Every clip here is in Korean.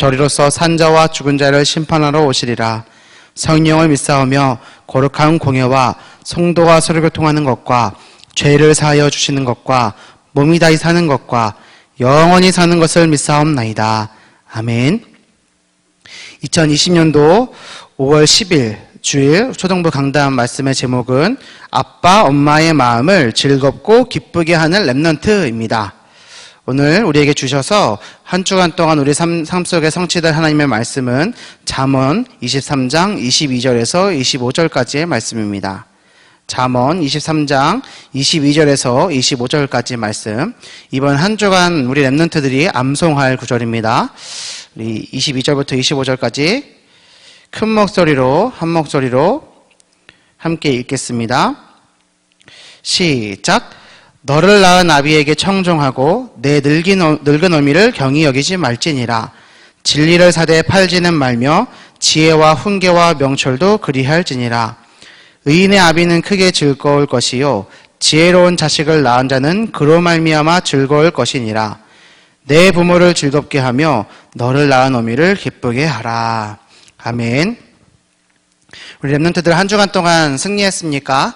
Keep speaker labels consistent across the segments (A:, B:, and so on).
A: 저리로서 산자와 죽은 자를 심판하러 오시리라. 성령을 믿사오며 거룩한 공예와 성도와 서로 교통하는 것과 죄를 사하여 주시는 것과 몸이 다히 사는 것과 영원히 사는 것을 믿사옵나이다. 아멘. 2020년도 5월 10일 주일 초등부 강단 말씀의 제목은 아빠 엄마의 마음을 즐겁고 기쁘게 하는 랩넌트입니다. 오늘 우리에게 주셔서 한 주간 동안 우리 삶, 삶 속에 성취될 하나님의 말씀은 잠언 23장 22절에서 25절까지의 말씀입니다. 잠언 23장 22절에서 25절까지 말씀. 이번 한 주간 우리 랩런트들이 암송할 구절입니다. 우리 22절부터 25절까지 큰 목소리로 한 목소리로 함께 읽겠습니다. 시작. 너를 낳은 아비에게 청종하고 내 늙은, 어- 늙은 어미를 경히 여기지 말지니라. 진리를 사대 팔지는 말며 지혜와 훈계와 명철도 그리할지니라. 의인의 아비는 크게 즐거울 것이요 지혜로운 자식을 낳은 자는 그로 말미암아 즐거울 것이니라. 내 부모를 즐겁게 하며 너를 낳은 어미를 기쁘게 하라. 아멘. 우리 랩런트들 한 주간 동안 승리했습니까?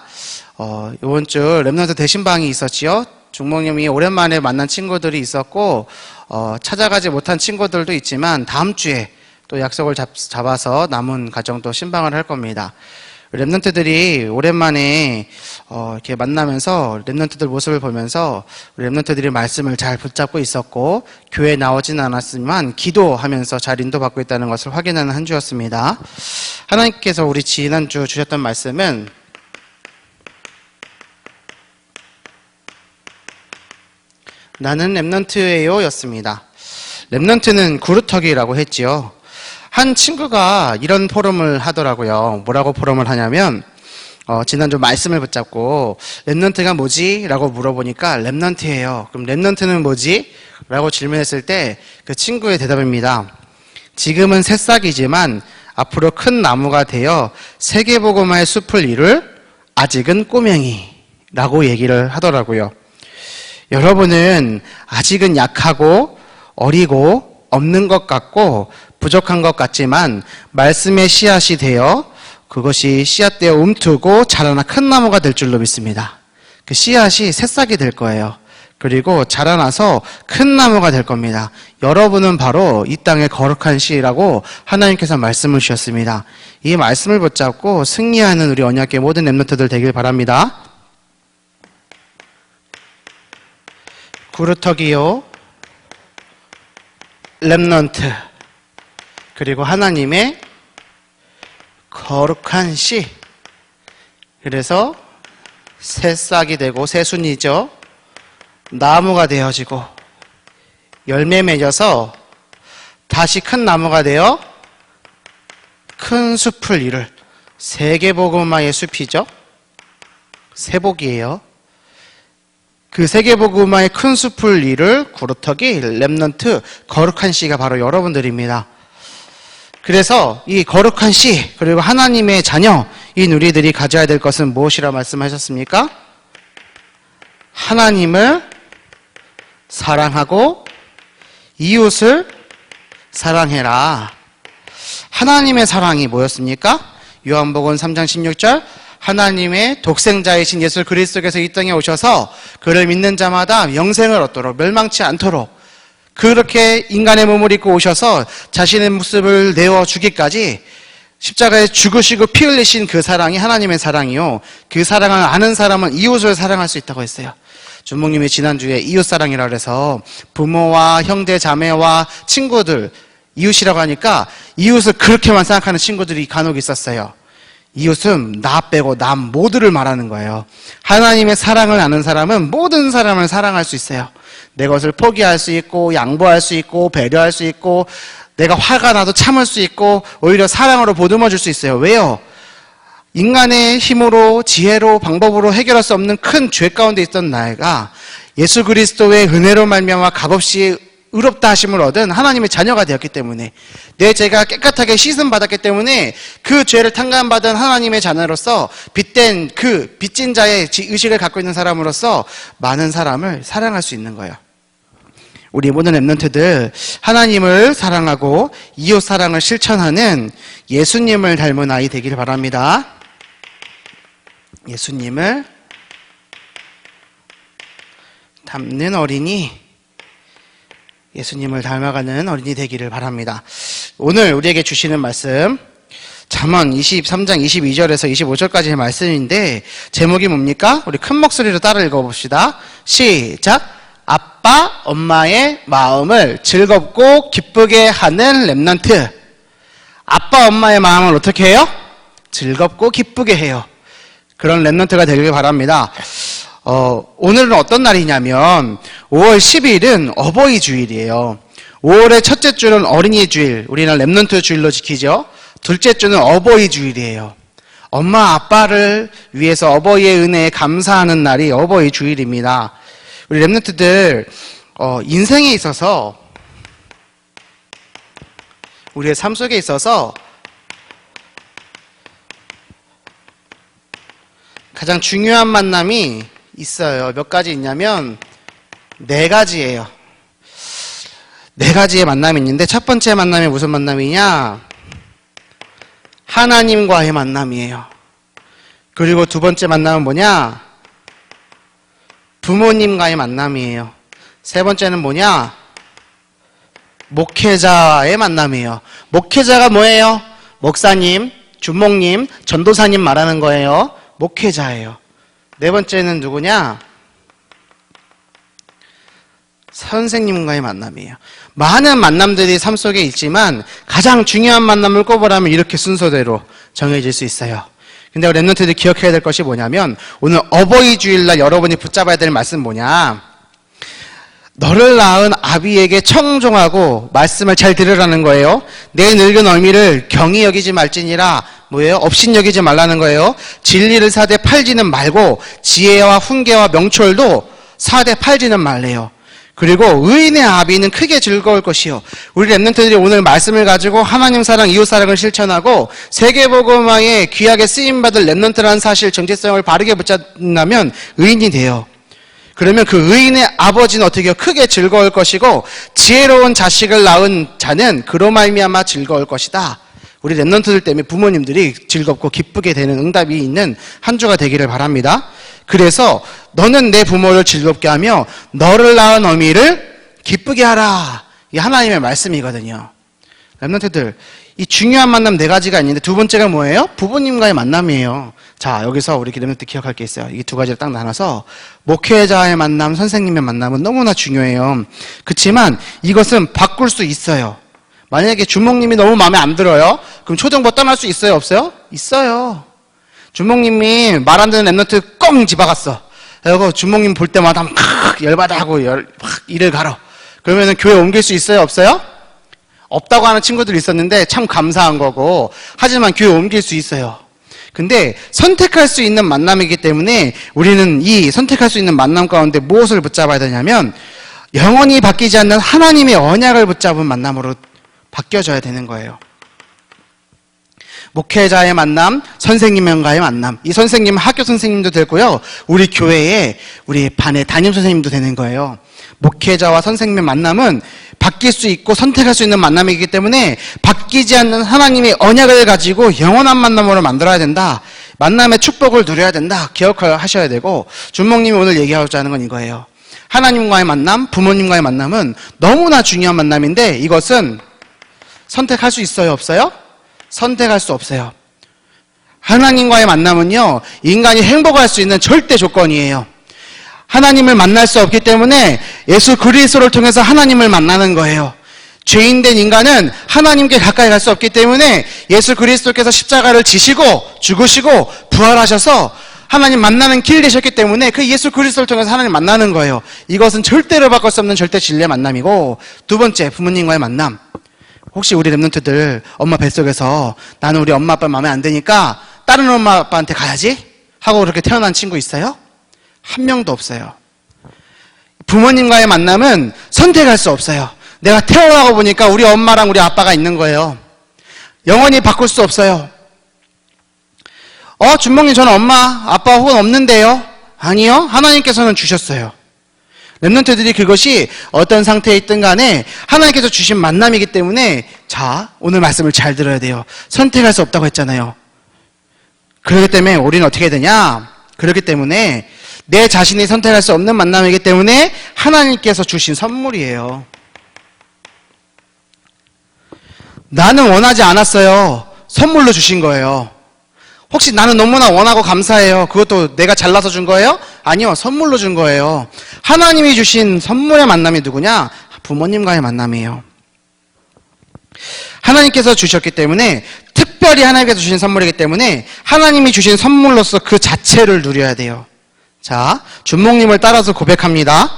A: 어, 이번 주 랩런트 대신방이 있었지요. 중목님이 오랜만에 만난 친구들이 있었고 어, 찾아가지 못한 친구들도 있지만 다음 주에 또 약속을 잡, 잡아서 남은 가정도 신방을 할 겁니다. 랩런트들이 오랜만에 어, 이렇게 만나면서 랩런트들 모습을 보면서 랩런트들이 말씀을 잘 붙잡고 있었고 교회 나오진 않았지만 기도하면서 잘 인도받고 있다는 것을 확인하는 한 주였습니다. 하나님께서 우리 지난주 주셨던 말씀은 나는 랩넌트예요 였습니다. 랩넌트는 구루터기라고 했지요. 한 친구가 이런 포럼을 하더라고요. 뭐라고 포럼을 하냐면 어, 지난주 말씀을 붙잡고 랩넌트가 뭐지? 라고 물어보니까 랩넌트예요. 그럼 랩넌트는 뭐지? 라고 질문했을 때 그 친구의 대답입니다. 지금은 새싹이지만 앞으로 큰 나무가 되어 세계보고마의 숲을 이룰 아직은 꼬맹이 라고 얘기를 하더라고요. 여러분은 아직은 약하고 어리고 없는 것 같고 부족한 것 같지만 말씀의 씨앗이 되어 그것이 씨앗되어 움트고 자라나 큰 나무가 될 줄로 믿습니다. 그 씨앗이 새싹이 될 거예요. 그리고 자라나서 큰 나무가 될 겁니다. 여러분은 바로 이 땅의 거룩한 씨라고 하나님께서 말씀을 주셨습니다. 이 말씀을 붙잡고 승리하는 우리 언약계 모든 랩노트들 되길 바랍니다. 구루터기요, 랩넌트, 그리고 하나님의 거룩한 씨. 그래서 새싹이 되고 새순이죠. 나무가 되어지고 열매 맺어서 다시 큰 나무가 되어 큰 숲을 이룰 세계복음화의 숲이죠. 세복이에요. 그 세계복음화의 큰 숲을 이룰 구루터기, 랩넌트, 거룩한 씨가 바로 여러분들입니다. 그래서 이 거룩한 씨, 그리고 하나님의 자녀, 이 우리들이 가져야 될 것은 무엇이라 말씀하셨습니까? 하나님을 사랑하고 이웃을 사랑해라. 하나님의 사랑이 뭐였습니까? 요한복음 3장 16절 하나님의 독생자이신 예수 그리스도께서 이 땅에 오셔서 그를 믿는 자마다 영생을 얻도록 멸망치 않도록 그렇게 인간의 몸을 입고 오셔서 자신의 모습을 내어 주기까지 십자가에 죽으시고 피 흘리신 그 사랑이 하나님의 사랑이요. 그 사랑을 아는 사람은 이웃을 사랑할 수 있다고 했어요. 주목님이 지난주에 이웃사랑이라 그래서 부모와 형제, 자매와 친구들, 이웃이라고 하니까 이웃을 그렇게만 생각하는 친구들이 간혹 있었어요. 이웃은 나 빼고 남 모두를 말하는 거예요. 하나님의 사랑을 아는 사람은 모든 사람을 사랑할 수 있어요. 내 것을 포기할 수 있고, 양보할 수 있고, 배려할 수 있고, 내가 화가 나도 참을 수 있고 오히려 사랑으로 보듬어 줄 수 있어요. 왜요? 인간의 힘으로 지혜로 방법으로 해결할 수 없는 큰 죄 가운데 있던 나이가 예수 그리스도의 은혜로 말미암아 값없이 의롭다 하심을 얻은 하나님의 자녀가 되었기 때문에 내 죄가 깨끗하게 씻음 받았기 때문에 그 죄를 탕감받은 하나님의 자녀로서 빚된 그 빚진 자의 지- 의식을 갖고 있는 사람으로서 많은 사람을 사랑할 수 있는 거예요. 우리 모든 랩런트들 하나님을 사랑하고 이웃 사랑을 실천하는 예수님을 닮은 아이 되기를 바랍니다. 예수님을 닮는 어린이, 예수님을 닮아가는 어린이 되기를 바랍니다. 오늘 우리에게 주시는 말씀, 잠언 23장 22절에서 25절까지의 말씀인데, 제목이 뭡니까? 우리 큰 목소리로 따라 읽어봅시다. 시작! 아빠, 엄마의 마음을 즐겁고 기쁘게 하는 랩넌트. 아빠, 엄마의 마음을 어떻게 해요? 즐겁고 기쁘게 해요. 그런 랩넌트가 되길 바랍니다. 어, 오늘은 어떤 날이냐면 5월 10일은 어버이 주일이에요. 5월의 첫째 주는 어린이 주일, 우리는 랩넌트 주일로 지키죠. 둘째 주는 어버이 주일이에요. 엄마 아빠를 위해서 어버이의 은혜에 감사하는 날이 어버이 주일입니다. 우리 랩넌트들 어, 인생에 있어서 우리의 삶 속에 있어서 가장 중요한 만남이 있어요. 몇 가지 있냐면 네 가지예요. 네 가지의 만남이 있는데 첫 번째 만남이 무슨 만남이냐? 하나님과의 만남이에요. 그리고 두 번째 만남은 뭐냐? 부모님과의 만남이에요. 세 번째는 뭐냐? 목회자의 만남이에요. 목회자가 뭐예요? 목사님, 주목님, 전도사님 말하는 거예요. 목회자예요. 네 번째는 누구냐? 선생님과의 만남이에요. 많은 만남들이 삶 속에 있지만 가장 중요한 만남을 꼽으라면 이렇게 순서대로 정해질 수 있어요. 근데 랩런트들이 기억해야 될 것이 뭐냐면 오늘 어버이 주일날 여러분이 붙잡아야 될 말씀 뭐냐? 너를 낳은 아비에게 청종하고 말씀을 잘 들으라는 거예요. 내 늙은 어미를 경히 여기지 말지니라 뭐예요? 업신 여기지 말라는 거예요. 진리를 사대 팔지는 말고 지혜와 훈계와 명철도 사대 팔지는 말래요. 그리고 의인의 아비는 크게 즐거울 것이요. 우리 랩런트들이 오늘 말씀을 가지고 하나님 사랑, 이웃 사랑을 실천하고 세계복음화에 귀하게 쓰임 받을 랩런트라는 사실 정체성을 바르게 붙잡는다면 의인이 돼요. 그러면 그 의인의 아버지는 어떻게? 크게 즐거울 것이고 지혜로운 자식을 낳은 자는 그로 말미암아 즐거울 것이다. 우리 랩런트들 때문에 부모님들이 즐겁고 기쁘게 되는 응답이 있는 한 주가 되기를 바랍니다. 그래서 너는 내 부모를 즐겁게 하며 너를 낳은 어미를 기쁘게 하라. 이 하나님의 말씀이거든요. 랩런트들 이 중요한 만남 네 가지가 있는데 두 번째가 뭐예요? 부모님과의 만남이에요. 자 여기서 우리 랩런트 기억할 게 있어요. 이 두 가지를 딱 나눠서 목회자의 만남, 선생님의 만남은 너무나 중요해요. 그렇지만 이것은 바꿀 수 있어요. 만약에 주목님이 너무 마음에 안 들어요? 그럼 초등부 떠날 수 있어요? 없어요? 있어요. 주목님이 말 안 듣는 랩너트 꽁 집어갔어. 그리고 주목님 볼 때마다 막 열받아 하고 열, 막 일을 갈어. 그러면은 교회 옮길 수 있어요? 없어요? 없다고 하는 친구들이 있었는데 참 감사한 거고, 하지만 교회 옮길 수 있어요. 근데 선택할 수 있는 만남이기 때문에 우리는 이 선택할 수 있는 만남 가운데 무엇을 붙잡아야 되냐면 영원히 바뀌지 않는 하나님의 언약을 붙잡은 만남으로 바뀌어져야 되는 거예요. 목회자의 만남, 선생님과의 만남. 이 선생님은 학교 선생님도 되고요. 우리 교회에 우리 반의 담임 선생님도 되는 거예요. 목회자와 선생님의 만남은 바뀔 수 있고 선택할 수 있는 만남이기 때문에 바뀌지 않는 하나님의 언약을 가지고 영원한 만남으로 만들어야 된다. 만남의 축복을 누려야 된다. 기억하셔야 되고 준목님이 오늘 얘기하고자 하는 건 이거예요. 하나님과의 만남, 부모님과의 만남은 너무나 중요한 만남인데 이것은 선택할 수 있어요, 없어요? 선택할 수 없어요. 하나님과의 만남은요, 인간이 행복할 수 있는 절대 조건이에요. 하나님을 만날 수 없기 때문에 예수 그리스도를 통해서 하나님을 만나는 거예요. 죄인된 인간은 하나님께 가까이 갈 수 없기 때문에 예수 그리스도께서 십자가를 지시고 죽으시고 부활하셔서 하나님 만나는 길 되셨기 때문에 그 예수 그리스도를 통해서 하나님 만나는 거예요. 이것은 절대로 바꿀 수 없는 절대 진리의 만남이고 두 번째 부모님과의 만남. 혹시 우리 랩런트들 엄마 뱃속에서 나는 우리 엄마 아빠 마음에 안 드니까 다른 엄마 아빠한테 가야지 하고 그렇게 태어난 친구 있어요? 한 명도 없어요. 부모님과의 만남은 선택할 수 없어요. 내가 태어나고 보니까 우리 엄마랑 우리 아빠가 있는 거예요. 영원히 바꿀 수 없어요. 어, 준몽님 저는 엄마, 아빠 혹은 없는데요? 아니요. 하나님께서는 주셨어요. 랩런트들이 그것이 어떤 상태에 있든 간에 하나님께서 주신 만남이기 때문에 자, 오늘 말씀을 잘 들어야 돼요. 선택할 수 없다고 했잖아요. 그렇기 때문에 우리는 어떻게 되냐? 그렇기 때문에 내 자신이 선택할 수 없는 만남이기 때문에 하나님께서 주신 선물이에요. 나는 원하지 않았어요. 선물로 주신 거예요. 혹시 나는 너무나 원하고 감사해요. 그것도 내가 잘나서 준 거예요? 아니요. 선물로 준 거예요. 하나님이 주신 선물의 만남이 누구냐? 부모님과의 만남이에요. 하나님께서 주셨기 때문에 특별히 하나님께서 주신 선물이기 때문에 하나님이 주신 선물로서 그 자체를 누려야 돼요. 자, 준목님을 따라서 고백합니다.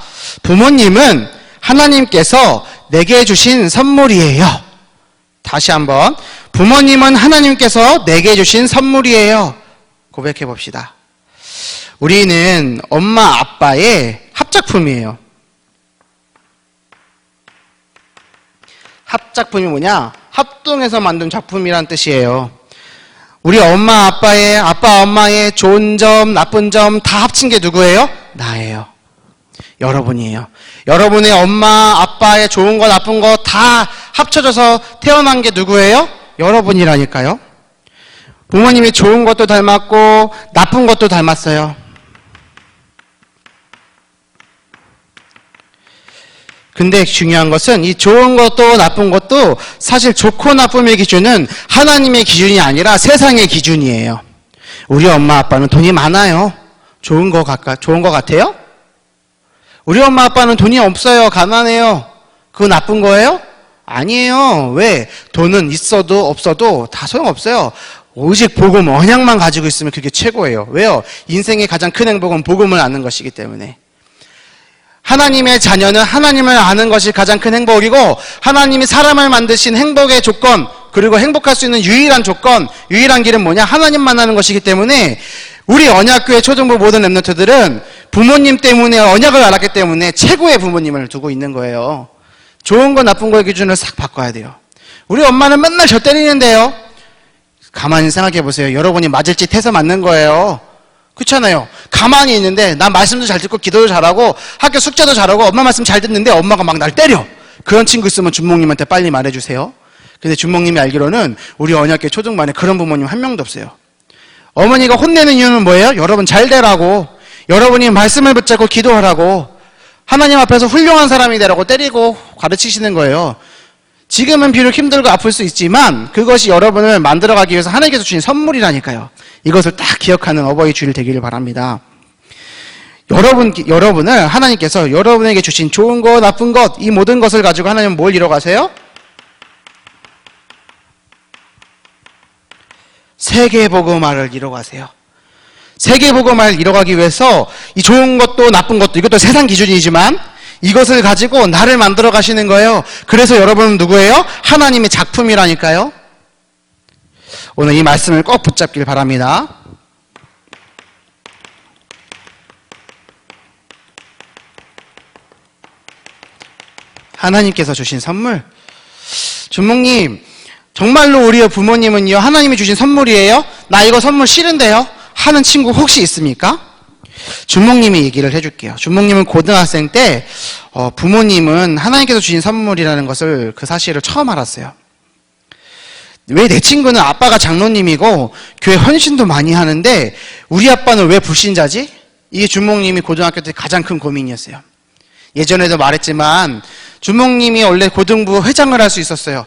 A: 부모님은 하나님께서 내게 주신 선물이에요. 다시 한번 부모님은 하나님께서 내게 주신 선물이에요. 고백해 봅시다. 우리는 엄마 아빠의 합작품이에요. 합작품이 뭐냐? 합동해서 만든 작품이란 뜻이에요. 우리 엄마 아빠의 아빠 엄마의 좋은 점, 나쁜 점 다 합친 게 누구예요? 나예요. 여러분이에요. 여러분의 엄마 아빠의 좋은 거 나쁜 거 다 합쳐져서 태어난 게 누구예요? 여러분이라니까요. 부모님이 좋은 것도 닮았고 나쁜 것도 닮았어요. 근데 중요한 것은 이 좋은 것도 나쁜 것도 사실 좋고 나쁨의 기준은 하나님의 기준이 아니라 세상의 기준이에요. 우리 엄마 아빠는 돈이 많아요. 좋은 거 같까 좋은 거 같아요? 우리 엄마 아빠는 돈이 없어요. 가난해요. 그거 나쁜 거예요? 아니에요. 왜? 돈은 있어도 없어도 다 소용없어요. 오직 복음, 언약만 가지고 있으면 그게 최고예요. 왜요? 인생의 가장 큰 행복은 복음을 아는 것이기 때문에. 하나님의 자녀는 하나님을 아는 것이 가장 큰 행복이고 하나님이 사람을 만드신 행복의 조건 그리고 행복할 수 있는 유일한 조건 유일한 길은 뭐냐? 하나님 만나는 것이기 때문에 우리 언약교회 초등부 모든 랩너트들은 부모님 때문에 언약을 알았기 때문에 최고의 부모님을 두고 있는 거예요. 좋은 거 나쁜 거의 기준을 싹 바꿔야 돼요. 우리 엄마는 맨날 저 때리는데요. 가만히 생각해 보세요. 여러분이 맞을 짓 해서 맞는 거예요 그렇잖아요. 가만히 있는데 난 말씀도 잘 듣고 기도도 잘하고 학교 숙제도 잘하고 엄마 말씀 잘 듣는데 엄마가 막 날 때려. 그런 친구 있으면 준목님한테 빨리 말해주세요. 근데 준목님이 알기로는 우리 언약계 초등반에 그런 부모님 한 명도 없어요. 어머니가 혼내는 이유는 뭐예요? 여러분 잘 되라고. 여러분이 말씀을 붙잡고 기도하라고. 하나님 앞에서 훌륭한 사람이 되라고 때리고 가르치시는 거예요. 지금은 비록 힘들고 아플 수 있지만 그것이 여러분을 만들어가기 위해서 하나님께서 주신 선물이라니까요. 이것을 딱 기억하는 어버이 주일 되기를 바랍니다. 여러분, 여러분을 하나님께서 여러분에게 주신 좋은 것, 나쁜 것, 이 모든 것을 가지고 하나님은 뭘 이뤄가세요? 세계복음화를 이뤄가세요. 세계복음화를 이뤄가기 위해서 이 좋은 것도 나쁜 것도 이것도 세상 기준이지만 이것을 가지고 나를 만들어 가시는 거예요. 그래서 여러분은 누구예요? 하나님의 작품이라니까요. 오늘 이 말씀을 꼭 붙잡길 바랍니다. 하나님께서 주신 선물. 준목님, 정말로 우리 부모님은요, 하나님이 주신 선물이에요? 나 이거 선물 싫은데요? 하는 친구 혹시 있습니까? 준목님이 얘기를 해줄게요. 준목님은 고등학생 때 어, 부모님은 하나님께서 주신 선물이라는 것을 그 사실을 처음 알았어요. 왜 내 친구는 아빠가 장로님이고 교회 헌신도 많이 하는데 우리 아빠는 왜 불신자지? 이게 준목님이 고등학교 때 가장 큰 고민이었어요. 예전에도 말했지만 준목님이 원래 고등부 회장을 할 수 있었어요.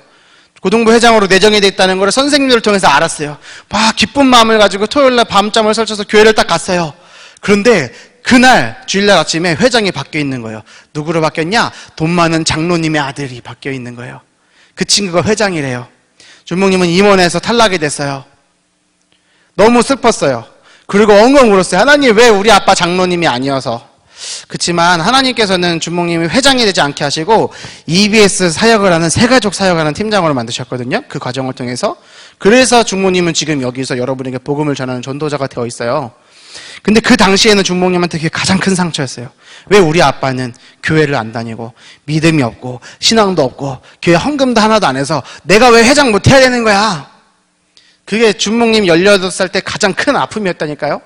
A: 고등부 회장으로 내정이 됐다는 걸 선생님들을 통해서 알았어요. 막 기쁜 마음을 가지고 토요일날 밤잠을 설쳐서 교회를 딱 갔어요. 그런데 그날 주일날 아침에 회장이 바뀌어 있는 거예요. 누구로 바뀌었냐? 돈 많은 장로님의 아들이 바뀌어 있는 거예요. 그 친구가 회장이래요. 준목님은 임원에서 탈락이 됐어요. 너무 슬펐어요. 그리고 엉엉 울었어요. 하나님 왜 우리 아빠 장로님이 아니어서 그렇지만 하나님께서는 주목님이 회장이 되지 않게 하시고 EBS 사역을 하는 세가족 사역하는 팀장으로 만드셨거든요. 그 과정을 통해서. 그래서 주목님은 지금 여기서 여러분에게 복음을 전하는 전도자가 되어 있어요. 근데 그 당시에는 주목님한테 그게 가장 큰 상처였어요. 왜 우리 아빠는 교회를 안 다니고 믿음이 없고 신앙도 없고 교회 헌금도 하나도 안 해서 내가 왜 회장 못 해야 되는 거야? 그게 주목님 18살 때 가장 큰 아픔이었다니까요.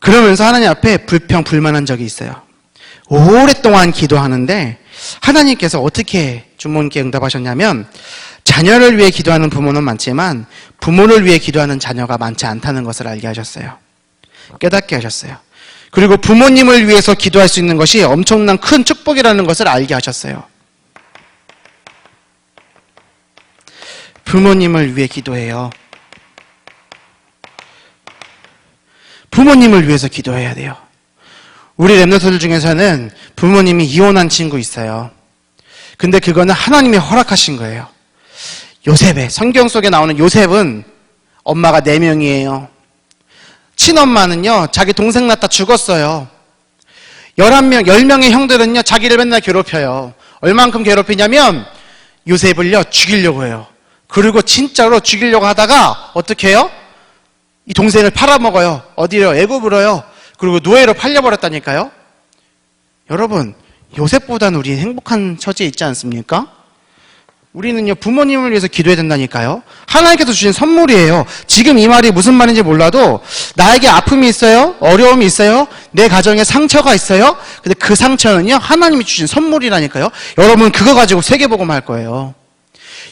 A: 그러면서 하나님 앞에 불평, 불만한 적이 있어요. 오랫동안 기도하는데 하나님께서 어떻게 주모님께 응답하셨냐면 자녀를 위해 기도하는 부모는 많지만 부모를 위해 기도하는 자녀가 많지 않다는 것을 알게 하셨어요. 깨닫게 하셨어요. 그리고 부모님을 위해서 기도할 수 있는 것이 엄청난 큰 축복이라는 것을 알게 하셨어요. 부모님을 위해 기도해요. 부모님을 위해서 기도해야 돼요. 우리 랩너들 중에서는 부모님이 이혼한 친구 있어요. 근데 그거는 하나님이 허락하신 거예요. 요셉의 성경 속에 나오는 요셉은 엄마가 네 명이에요. 친엄마는요, 자기 동생 낳다 죽었어요. 11명, 10명의 형들은요, 자기를 맨날 괴롭혀요. 얼만큼 괴롭히냐면, 요셉을요, 죽이려고 해요. 그리고 진짜로 죽이려고 하다가, 어떻게 해요? 이 동생을 팔아먹어요. 어디로? 애굽으로요. 그리고 노예로 팔려버렸다니까요. 여러분, 요셉보다는 우리 행복한 처지에 있지 않습니까? 우리는요, 부모님을 위해서 기도해야 된다니까요. 하나님께서 주신 선물이에요. 지금 이 말이 무슨 말인지 몰라도, 나에게 아픔이 있어요? 어려움이 있어요? 내 가정에 상처가 있어요? 근데 그 상처는요, 하나님이 주신 선물이라니까요. 여러분, 그거 가지고 세계복음 할 거예요.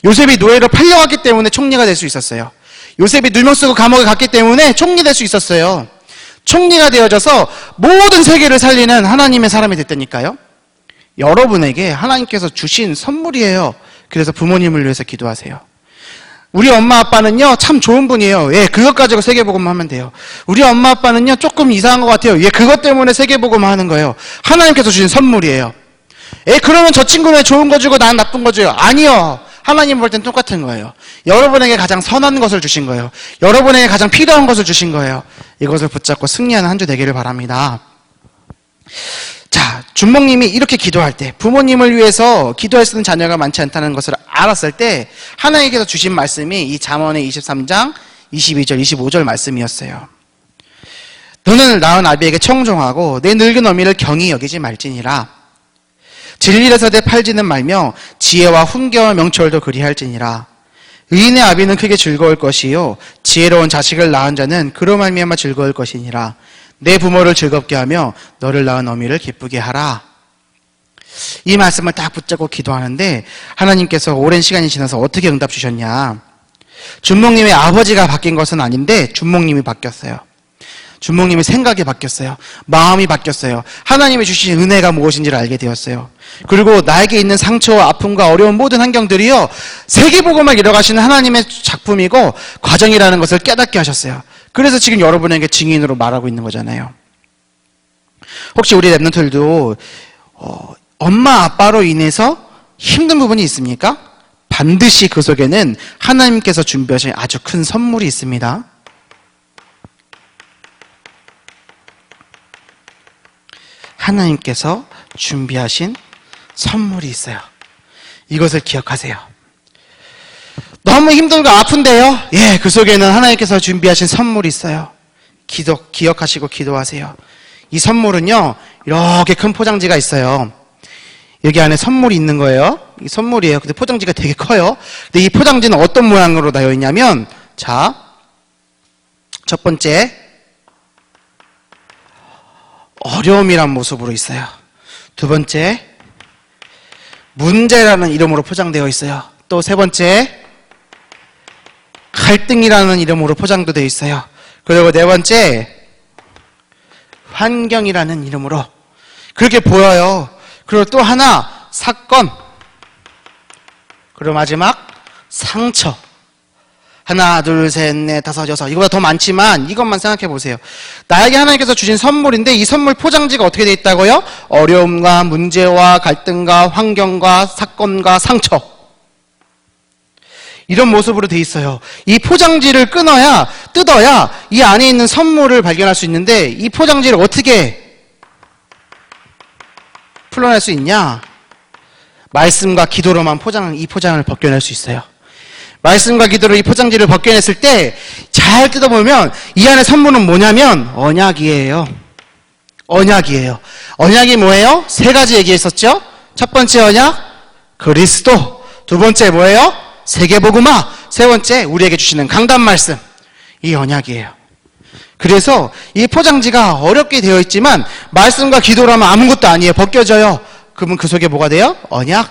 A: 요셉이 노예로 팔려갔기 때문에 총리가 될 수 있었어요. 요셉이 누명 쓰고 감옥에 갔기 때문에 총리 될 수 있었어요. 총리가 되어져서 모든 세계를 살리는 하나님의 사람이 됐다니까요. 여러분에게 하나님께서 주신 선물이에요. 그래서 부모님을 위해서 기도하세요. 우리 엄마 아빠는요, 참 좋은 분이에요. 예, 그것 가지고 세계복음 하면 돼요. 우리 엄마 아빠는요, 조금 이상한 것 같아요. 예, 그것 때문에 세계복음 하는 거예요. 하나님께서 주신 선물이에요. 예, 그러면 저 친구는 좋은 거 주고 난 나쁜 거 줘요. 아니요. 하나님 볼 땐 똑같은 거예요. 여러분에게 가장 선한 것을 주신 거예요. 여러분에게 가장 필요한 것을 주신 거예요. 이것을 붙잡고 승리하는 한 주 되기를 바랍니다. 자, 준목님이 이렇게 기도할 때, 부모님을 위해서 기도할 수 있는 자녀가 많지 않다는 것을 알았을 때, 하나님께서 주신 말씀이 이 잠언의 23장 22절, 25절 말씀이었어요. 너는 낳은 아비에게 청종하고 내 늙은 어미를 경히 여기지 말지니라. 진리에서 내 팔지는 말며 지혜와 훈계와 명철도 그리할지니라. 의인의 아비는 크게 즐거울 것이요 지혜로운 자식을 낳은 자는 그로 말미암아 즐거울 것이니라. 내 부모를 즐겁게 하며 너를 낳은 어미를 기쁘게 하라. 이 말씀을 딱 붙잡고 기도하는데 하나님께서 오랜 시간이 지나서 어떻게 응답 주셨냐? 준목님의 아버지가 바뀐 것은 아닌데 준목님이 바뀌었어요. 준목님의 생각이 바뀌었어요. 마음이 바뀌었어요. 하나님이 주신 은혜가 무엇인지를 알게 되었어요. 그리고 나에게 있는 상처와 아픔과 어려운 모든 환경들이요. 세계보고만 이뤄가시는 하나님의 작품이고 과정이라는 것을 깨닫게 하셨어요. 그래서 지금 여러분에게 증인으로 말하고 있는 거잖아요. 혹시 우리 랩런트들도 어, 엄마 아빠로 인해서 힘든 부분이 있습니까? 반드시 그 속에는 하나님께서 준비하신 아주 큰 선물이 있습니다. 하나님께서 준비하신 선물이 있어요. 이것을 기억하세요. 너무 힘들고 아픈데요? 예, 그 속에는 하나님께서 준비하신 선물이 있어요. 기도, 기억하시고 기도하세요. 이 선물은요, 이렇게 큰 포장지가 있어요. 여기 안에 선물이 있는 거예요. 이 선물이에요. 근데 포장지가 되게 커요. 근데 이 포장지는 어떤 모양으로 되어 있냐면, 자, 첫 번째, 어려움이란 모습으로 있어요. 두 번째, 문제라는 이름으로 포장되어 있어요. 또 세 번째, 갈등이라는 이름으로 포장도 되어 있어요. 그리고 네 번째, 환경이라는 이름으로 그렇게 보여요. 그리고 또 하나, 사건. 그리고 마지막, 상처. 하나, 둘, 셋, 넷, 다섯, 여섯. 이거보다 더 많지만 이것만 생각해 보세요. 나에게 하나님께서 주신 선물인데 이 선물 포장지가 어떻게 되어 있다고요? 어려움과 문제와 갈등과 환경과 사건과 상처. 이런 모습으로 돼 있어요. 이 포장지를 끊어야, 뜯어야 이 안에 있는 선물을 발견할 수 있는데 이 포장지를 어떻게 풀어낼 수 있냐? 말씀과 기도로만 포장, 이 포장을 벗겨낼 수 있어요. 말씀과 기도로 이 포장지를 벗겨냈을 때 잘 뜯어보면 이 안에 선물은 뭐냐면 언약이에요. 언약이에요. 언약이 뭐예요? 세 가지 얘기했었죠? 첫 번째 언약, 그리스도. 두 번째 뭐예요? 세계복음화. 세 번째, 우리에게 주시는 강단 말씀. 이 언약이에요. 그래서 이 포장지가 어렵게 되어 있지만 말씀과 기도라면 아무것도 아니에요. 벗겨져요. 그러면 그 속에 뭐가 돼요? 언약.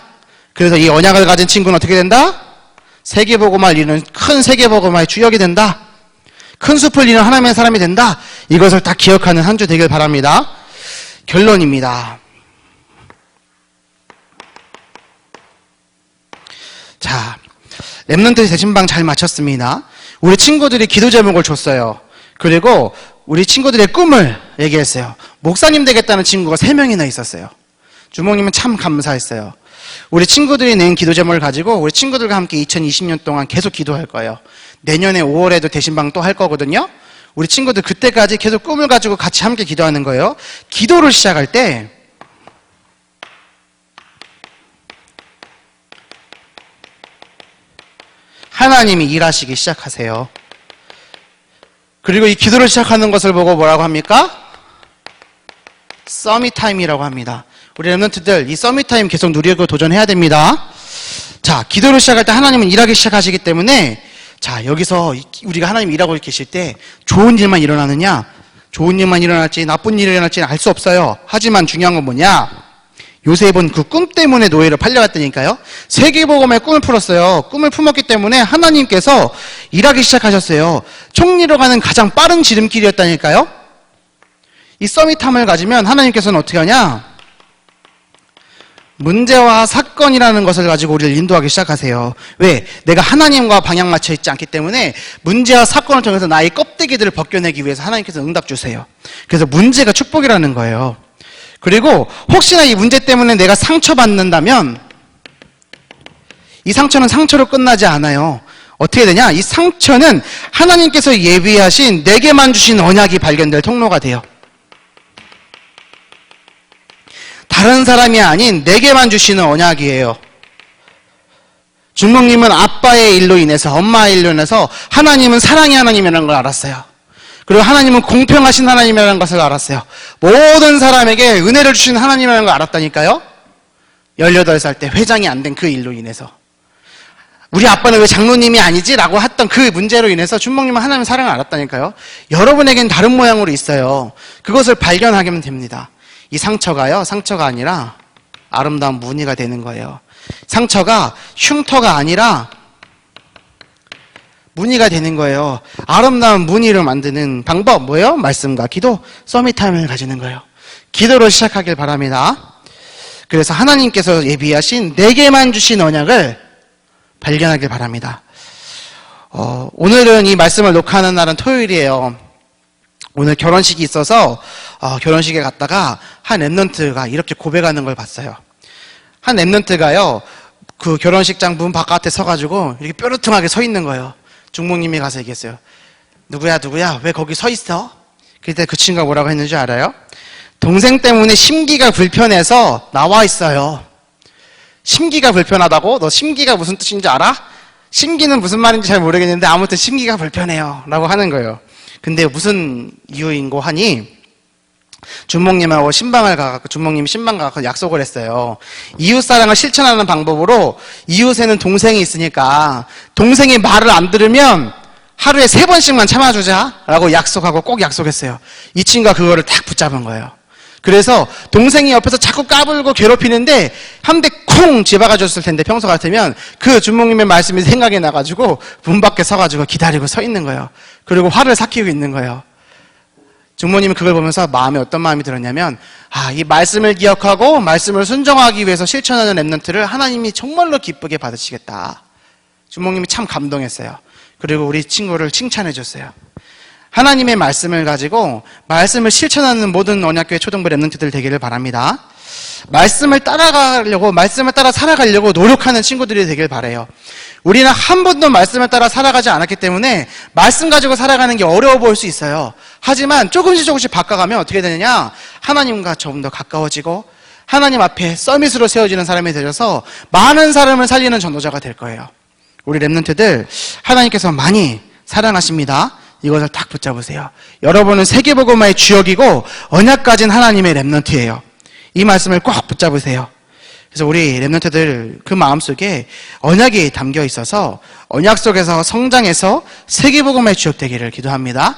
A: 그래서 이 언약을 가진 친구는 어떻게 된다? 세계복음화를 이루는 큰 세계복음화의 주역이 된다. 큰 숲을 이루는 하나님의 사람이 된다. 이것을 다 기억하는 한 주 되길 바랍니다. 결론입니다. 자, 랩런트 대신방 잘 마쳤습니다. 우리 친구들이 기도 제목을 줬어요. 그리고 우리 친구들의 꿈을 얘기했어요. 목사님 되겠다는 친구가 세명이나 있었어요. 주목님은 참 감사했어요. 우리 친구들이 낸 기도 제목을 가지고 우리 친구들과 함께 2020년 동안 계속 기도할 거예요. 내년에 5월에도 대신방 또 할 거거든요. 우리 친구들 그때까지 계속 꿈을 가지고 같이 함께 기도하는 거예요. 기도를 시작할 때 하나님이 일하시기 시작하세요. 그리고 이 기도를 시작하는 것을 보고 뭐라고 합니까? 서밋 타임이라고 합니다. 우리 랩런트들 이 서밋 타임 계속 누리고 도전해야 됩니다. 자, 기도를 시작할 때 하나님은 일하기 시작하시기 때문에 자, 여기서 이- 우리가 하나님 일하고 계실 때 좋은 일만 일어나느냐? 좋은 일만 일어날지 나쁜 일이 일어날지는 알수 없어요. 하지만 중요한 건 뭐냐? 요셉은 그 꿈 때문에 노예로 팔려갔다니까요. 세계복음의 꿈을 풀었어요. 꿈을 품었기 때문에 하나님께서 일하기 시작하셨어요. 총리로 가는 가장 빠른 지름길이었다니까요. 이 서밋함을 가지면 하나님께서는 어떻게 하냐? 문제와 사건이라는 것을 가지고 우리를 인도하기 시작하세요. 왜? 내가 하나님과 방향 맞춰 있지 않기 때문에 문제와 사건을 통해서 나의 껍데기들을 벗겨내기 위해서 하나님께서 응답 주세요. 그래서 문제가 축복이라는 거예요. 그리고 혹시나 이 문제 때문에 내가 상처받는다면 이 상처는 상처로 끝나지 않아요. 어떻게 되냐? 이 상처는 하나님께서 예비하신 내게만 주신 언약이 발견될 통로가 돼요. 다른 사람이 아닌 내게만 주시는 언약이에요. 주목님은 아빠의 일로 인해서, 엄마의 일로 인해서 하나님은 사랑의 하나님이라는 걸 알았어요. 그리고 하나님은 공평하신 하나님이라는 것을 알았어요. 모든 사람에게 은혜를 주시는 하나님이라는 걸 알았다니까요. 18살 때 회장이 안 된 그 일로 인해서. 우리 아빠는 왜 장로님이 아니지? 라고 했던 그 문제로 인해서 준목님은 하나님 사랑을 알았다니까요. 여러분에겐 다른 모양으로 있어요. 그것을 발견하면 됩니다. 이 상처가요, 상처가 아니라 아름다운 무늬가 되는 거예요. 상처가 흉터가 아니라 무늬가 되는 거예요. 아름다운 무늬를 만드는 방법 뭐예요? 말씀과 기도, 서밋 타임을 가지는 거예요. 기도로 시작하길 바랍니다. 그래서 하나님께서 예비하신 내게만 주신 언약을 발견하길 바랍니다. 어, 오늘은 이 말씀을 녹화하는 날은 토요일이에요. 오늘 결혼식이 있어서 어, 결혼식에 갔다가 한 랩런트가 이렇게 고백하는 걸 봤어요. 한 랩런트가요. 그 결혼식장 문 바깥에 서가지고 이렇게 뾰루퉁하게 서 있는 거예요. 중목님이 가서 얘기했어요. 누구야 누구야 왜 거기 서 있어? 그때 그 친구가 뭐라고 했는지 알아요? 동생 때문에 심기가 불편해서 나와 있어요. 심기가 불편하다고? 너 심기가 무슨 뜻인지 알아? 심기는 무슨 말인지 잘 모르겠는데 아무튼 심기가 불편해요. 라고 하는 거예요. 근데 무슨 이유인고 하니 준목님하고 신방을 가갖고 준목님이 신방 가갖고 약속을 했어요. 이웃 사랑을 실천하는 방법으로 이웃에는 동생이 있으니까 동생이 말을 안 들으면 하루에 세 번씩만 참아주자라고 약속하고 꼭 약속했어요. 이 친구가 그거를 딱 붙잡은 거예요. 그래서 동생이 옆에서 자꾸 까불고 괴롭히는데 한대콩 집어가줬을 텐데 평소 같으면 그 주목님의 말씀이 생각이 나가지고 문 밖에 서가지고 기다리고 서 있는 거예요. 그리고 화를 삭히고 있는 거예요. 주모님은 그걸 보면서 마음에 어떤 마음이 들었냐면 아, 이 말씀을 기억하고 말씀을 순종하기 위해서 실천하는 랩런트를 하나님이 정말로 기쁘게 받으시겠다. 주모님이 참 감동했어요. 그리고 우리 친구를 칭찬해 줬어요. 하나님의 말씀을 가지고 말씀을 실천하는 모든 언약교회 초등부 랩런트들 되기를 바랍니다. 말씀을 따라가려고 말씀을 따라 살아가려고 노력하는 친구들이 되길 바래요. 우리는 한 번도 말씀을 따라 살아가지 않았기 때문에 말씀 가지고 살아가는 게 어려워 보일 수 있어요. 하지만 조금씩 조금씩 바꿔가면 어떻게 되느냐? 하나님과 조금 더 가까워지고 하나님 앞에 서밋으로 세워지는 사람이 되셔서 많은 사람을 살리는 전도자가 될 거예요. 우리 랩런트들 하나님께서 많이 사랑하십니다. 이것을 딱 붙잡으세요. 여러분은 세계복음화의 주역이고 언약 가진 하나님의 랩런트예요. 이 말씀을 꼭 붙잡으세요. 그래서 우리 랩런트들 그 마음속에 언약이 담겨 있어서 언약 속에서 성장해서 세계복음의 주역 되기를 기도합니다.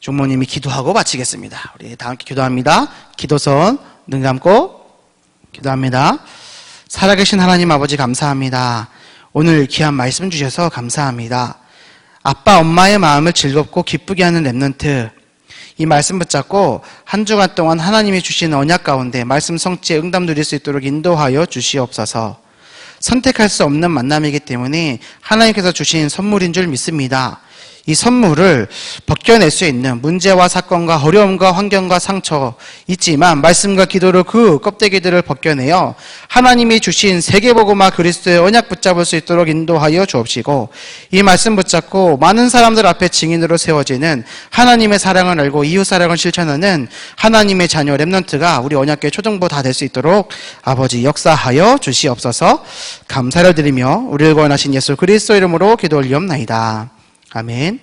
A: 종모님이 기도하고 마치겠습니다. 우리 다 함께 기도합니다. 기도선 눈 감고 기도합니다. 살아계신 하나님 아버지 감사합니다. 오늘 귀한 말씀 주셔서 감사합니다. 아빠 엄마의 마음을 즐겁고 기쁘게 하는 랩런트 이 말씀 붙잡고 한 주간 동안 하나님이 주신 언약 가운데 말씀 성취에 응답 누릴 수 있도록 인도하여 주시옵소서. 선택할 수 없는 만남이기 때문에 하나님께서 주신 선물인 줄 믿습니다. 이 선물을 벗겨낼 수 있는 문제와 사건과 어려움과 환경과 상처 있지만 말씀과 기도로 그 껍데기들을 벗겨내어 하나님이 주신 세계복음화 그리스도의 언약 붙잡을 수 있도록 인도하여 주옵시고 이 말씀 붙잡고 많은 사람들 앞에 증인으로 세워지는 하나님의 사랑을 알고 이웃 사랑을 실천하는 하나님의 자녀 렘넌트가 우리 언약계 초등부 다 될 수 있도록 아버지 역사하여 주시옵소서 감사를 드리며 우리를 구원하신 예수 그리스도 이름으로 기도 올리옵나이다. 아멘.